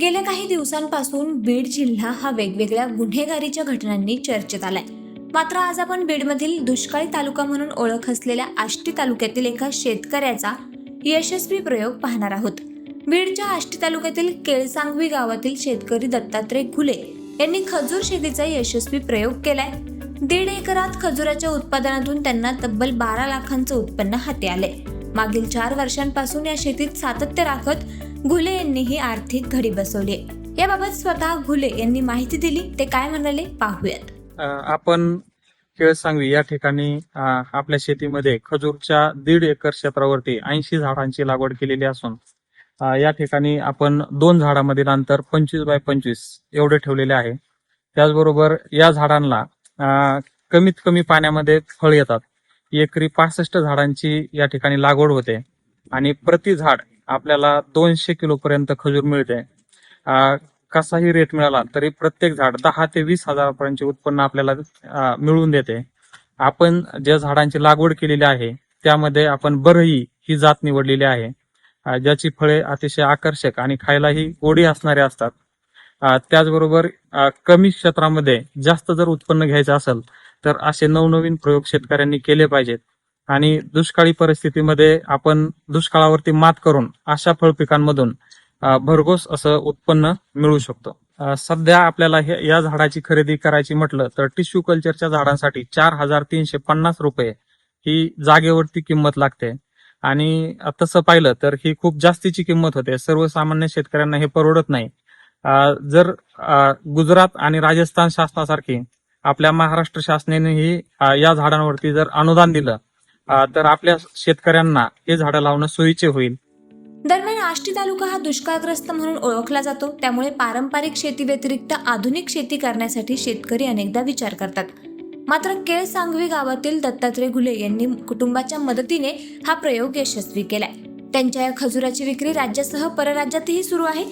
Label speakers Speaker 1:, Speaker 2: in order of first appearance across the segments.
Speaker 1: गेल्या काही दिवसांपासून बीड जिल्हा हा वेगवेगळ्या गुन्हेगारीच्या घटनांनी चर्चेत आलाय. मात्र आज आपण बीडमधील दुष्काळी तालुका म्हणून ओळख असलेल्या आष्टी तालुक्यातील एका शेतकऱ्याचा यशस्वी प्रयोग पाहणार आहोत. बीडच्या आष्टी तालुक्यातील केळसांगवी गावातील शेतकरी दत्तात्रय घुले यांनी खजूर शेतीचा यशस्वी प्रयोग केलाय. दीड एकरात खजुराच्या उत्पादनातून त्यांना तब्बल बारा लाखांचं उत्पन्न हाती आले मागील चार वर्षांपासून या शेतीत सातत्य राखत घुले यांनी ही आर्थिक घडी बसवली याबाबत स्वतः घुले यांनी माहिती दिली. ते काय म्हणाले पाहूयात.
Speaker 2: आपण केळ सांगवी. या ठिकाणी आपल्या शेतीमध्ये खजूरच्या दीड एकर क्षेत्रावरती ऐंशी झाडांची लागवड केलेली असून या ठिकाणी आपण दोन झाडामधील अंतर पंचवीस बाय पंचवीस एवढे ठेवलेले आहे. त्याचबरोबर या झाडांना कमीत कमी पाण्यामध्ये फळ येतात. एकरी पासष्ट झाडांची या ठिकाणी लागवड होते आणि प्रति झाड आपल्याला दोनशे किलोपर्यंत खजूर मिळते. कसाही रेट मिळाला तरी प्रत्येक झाड दहा ते वीस हजारापर्यंतचे उत्पन्न आपल्याला मिळवून देते. आपण ज्या झाडांची लागवड केलेली आहे त्यामध्ये आपण बरही ही जात निवडलेली आहे. ज्याची फळे अतिशय आकर्षक आणि खायलाही गोडी असणारे असतात. त्याचबरोबर कमी क्षेत्रामध्ये जास्त जर उत्पन्न घ्यायचं असेल तर असे नवनवीन प्रयोग शेतकऱ्यांनी केले पाहिजेत. आणि दुष्काळी परिस्थितीमध्ये आपण दुष्काळावरती मात करून अशा फळपिकांमधून पिकांमधून भरघोस असं उत्पन्न मिळू शकतो. सध्या आपल्याला हे या झाडाची खरेदी करायची म्हटलं तर टिश्यू कल्चरच्या झाडांसाठी चार हजार तीनशे पन्नास रुपये ही जागेवरती किंमत लागते. आणि तसं पाहिलं तर ही खूप जास्तीची किंमत होते. सर्वसामान्य शेतकऱ्यांना हे परवडत नाही. जर गुजरात आणि राजस्थान शासनासारखी आपल्या महाराष्ट्र शासनाने ही या झाडांवरती जर अनुदान दिलं तर आपल्या शेतकऱ्यांना हे झाडं लावणं सोयीचे होईल.
Speaker 1: दरम्यान आष्टी तालुका हा दुष्काळग्रस्त म्हणून ओळखला जातो. त्यामुळे पारंपरिक शेती व्यतिरिक्त आधुनिक शेती करण्यासाठी शेतकरी अनेकदा विचार करतात. मात्र केळ सांगवी गावातील दत्तात्रय घुले यांनी कुटुंबाच्या मदतीने हा प्रयोग यशस्वी केलाय. त्यांच्या या खजुराची विक्री राज्यासह परराज्यातही सुरू आहे.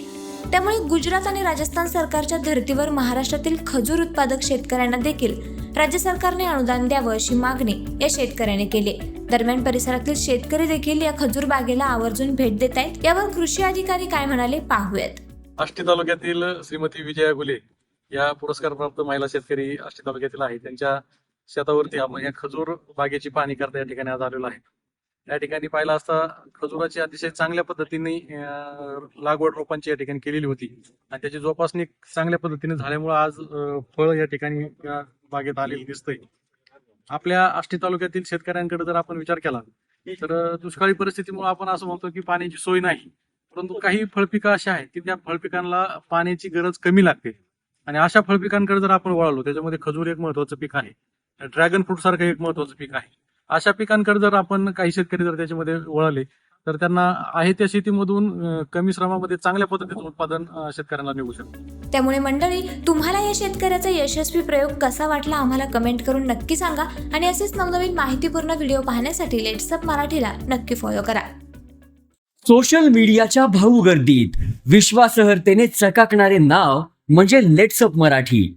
Speaker 1: त्यामुळे गुजरात आणि राजस्थान सरकारच्या धर्तीवर महाराष्ट्रातील खजूर उत्पादक शेतकऱ्यांना देखील राज्य सरकारने अनुदान द्यावं अशी मागणी या शेतकऱ्याने केली. दरम्यान परिसरातील शेतकरी देखील या खजूर बागेला आवर्जून भेट देत आहेत. यावर कृषी अधिकारी काय म्हणाले पाहूयात.
Speaker 3: आष्टी तालुक्यातील श्रीमती विजया गुले या पुरस्कार प्राप्त महिला शेतकरी आष्टी तालुक्यातील आहे त्यांच्या शेतावरती आपण या खजूर बागेची पाहणी करता या ठिकाणी आज आलेलो आहे. या ठिकाणी पाहिलं असता खजुराची अतिशय चांगल्या पद्धतीने लागवड रोपांची या ठिकाणी केलेली होती. आणि त्याची जोपासणी चांगल्या पद्धतीने झाल्यामुळे आज फळ या ठिकाणी बागेत आलेली दिसतंय. आपल्या आष्टी तालुक्यातील शेतकऱ्यांकडे जर आपण विचार केला तर दुष्काळी परिस्थितीमुळे आपण असं म्हणतो की पाण्याची सोय नाही. परंतु काही फळपिकं अशी आहेत की त्या फळपिकांना पाण्याची गरज कमी लागते. आणि अशा फळपिकांकडे जर आपण वळालो त्याच्यामध्ये खजूर एक महत्वाचं पीक आहे. ड्रॅगन फ्रूट सारखं एक महत्वाचं पीक आहे. अशा पिकांकडे जर आपण काही शेतकरी जर त्याच्यामध्ये वळाले तर त्यांना आहे त्या शेतीमधून कमी श्रमामध्ये चांगल्या पद्धतीचं उत्पादन शेतकऱ्यांना निघू शकतं.
Speaker 1: त्यामुळे मंडळी तुम्हाला या शेतकऱ्याचा यशस्वी प्रयोग कसा वाटला आम्हाला कमेंट करून नक्की सांगा आणि असेच नवनवीन माहितीपूर्ण व्हिडिओ पाहण्यासाठी लेट्सअप मराठीला नक्की फॉलो करा.
Speaker 4: सोशल मीडियाच्या भाऊ गर्दीत विश्वासार्हतेने चकाकणारे नाव म्हणजे लेट्सअप मराठी.